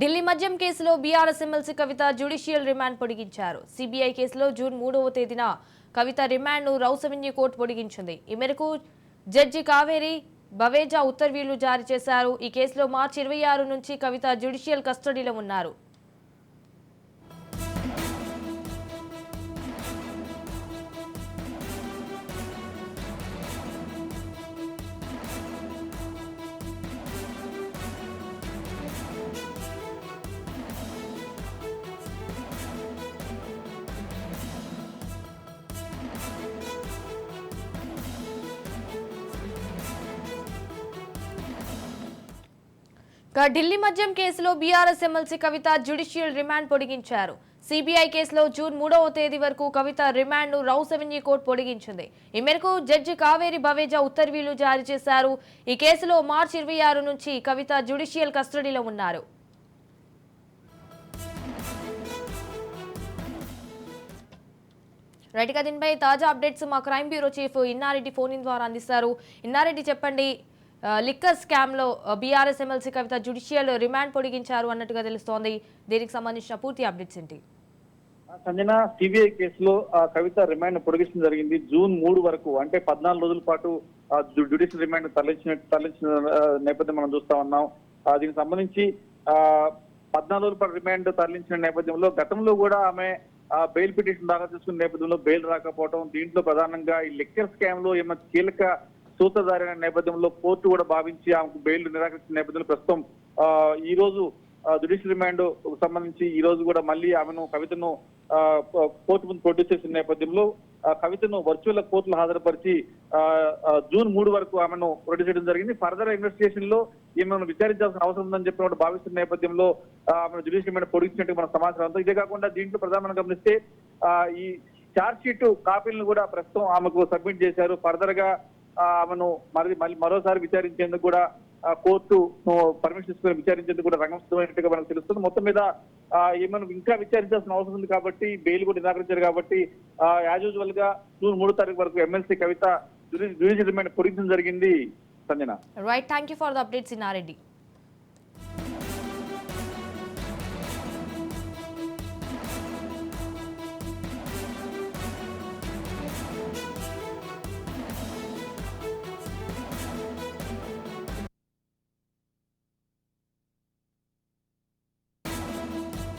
ఢిల్లీ మద్యం కేసులో BRS MLC Kavitha judicial remand పొడిగించారు. CBI కేసులో జూన్ మూడవ తేదీన కవిత రిమాండ్ను రౌస్ కోర్టు పొడిగించింది. ఈ మేరకు జడ్జి కావేరి బవేజా ఉత్తర్వులు జారీ చేశారు. ఈ కేసులో మార్చి ఇరవై ఆరు నుంచి కవిత జ్యుడిషియల్ కస్టడీలో ఉన్నారు. ఢిల్లీ మద్యం కేసులో BRS MLC Kavitha judicial remand పొడిగించారు. CBI కేసులో జూన్ మూడవ తేదీ వరకు కవిత రిమాండ్ను రౌస్ అవెన్యూ కోర్టు పొడిగించింది. ఈ మేరకు జడ్జి కావేరి బవేజా ఉత్తర్వులు జారీ చేశారు. ఈ కేసులో మార్చి ఇరవై ఆరు నుంచి కవిత జ్యుడిషియల్ కస్టడీలో ఉన్నారు. రైట్గా దీనిపై తాజా అప్డేట్స్ మా crime bureau chief Innareddy phone in ద్వారా అందిస్తారు. ఇన్నారెడ్డి చెప్పండి? లిక్కర్ స్కామ్లో BRS MLC Kavitha judicial remand పొడిగించారు అన్నట్టుగా తెలుస్తోంది. దీనికి సంబంధించిన పూర్తి అప్డేట్స్ ఏంటి? సంజన సిబిఐ కేసులో ఆ కవిత రిమాండ్ పొడిగించడం జరిగింది. జూన్ మూడు వరకు అంటే పద్నాలుగు రోజుల పాటు జుడిషియల్ రిమాండ్ తరలించిన తరలించిన నేపథ్యం మనం చూస్తా ఉన్నాం. దీనికి సంబంధించి ఆ పద్నాలుగు రోజుల పాటు రిమాండ్ తరలించిన నేపథ్యంలో గతంలో కూడా ఆమె బెయిల్ పిటిషన్ దాఖలు చేసుకున్న నేపథ్యంలో బెయిల్ రాకపోవడం దీంట్లో ప్రధానంగా ఈ లెక్కర్ స్కామ్లో ఏమైనా కీలక సూత్రధారైన నేపథ్యంలో కోర్టు కూడా భావించి ఆమెకు బెయిల్ నిరాకరించిన నేపథ్యంలో ప్రస్తుతం ఈ రోజు జుడిషియల్ రిమాండ్ సంబంధించి ఈ రోజు కూడా మళ్ళీ ఆమెను కవితను కోర్టు ముందు ప్రొడ్యూస్ చేసిన నేపథ్యంలో కవితను వర్చువల్ కోర్టులో హాజరుపరిచి ఆ, జూన్ మూడు వరకు ఆమెను ప్రొడ్యూస్ చేయడం జరిగింది. ఫర్దర్ ఇన్వెస్టిగేషన్లో ఈమెను విచారించాల్సిన అవసరం ఉందని చెప్పిన భావిస్తున్న నేపథ్యంలో ఆమెను జుడిషియల్ రిమాండ్ పొడిగించినట్టు మన సమాచారంతో ఇదే కాకుండా దీంట్లో ప్రధానంగా గమనిస్తే ఈ చార్జ్ షీట్ కాపీలను కూడా ప్రస్తుతం ఆమెకు సబ్మిట్ చేశారు. ఫర్దర్గా ఆమెను మరి మళ్ళీ మరోసారి విచారించేందుకు కూడా కోర్టు పర్మిషన్ తీసుకుని విచారించేందుకు కూడా రంగం సిద్ధమైనట్టుగా మనకు తెలుస్తుంది. మొత్తం మీద ఏమైనా ఇంకా విచారించాల్సిన అవసరం ఉంది కాబట్టి బెయిల్ కూడా నిరాకరించారు కాబట్టి యాజ్ యూజువల్గా జూన్ మూడో తారీఖు వరకు ఎమ్మెల్సీ కవిత జ్యుడిషియల్ రిమాండ్ పొడిగించడం జరిగింది. Sanjana. Right thank you for the updates Innareddy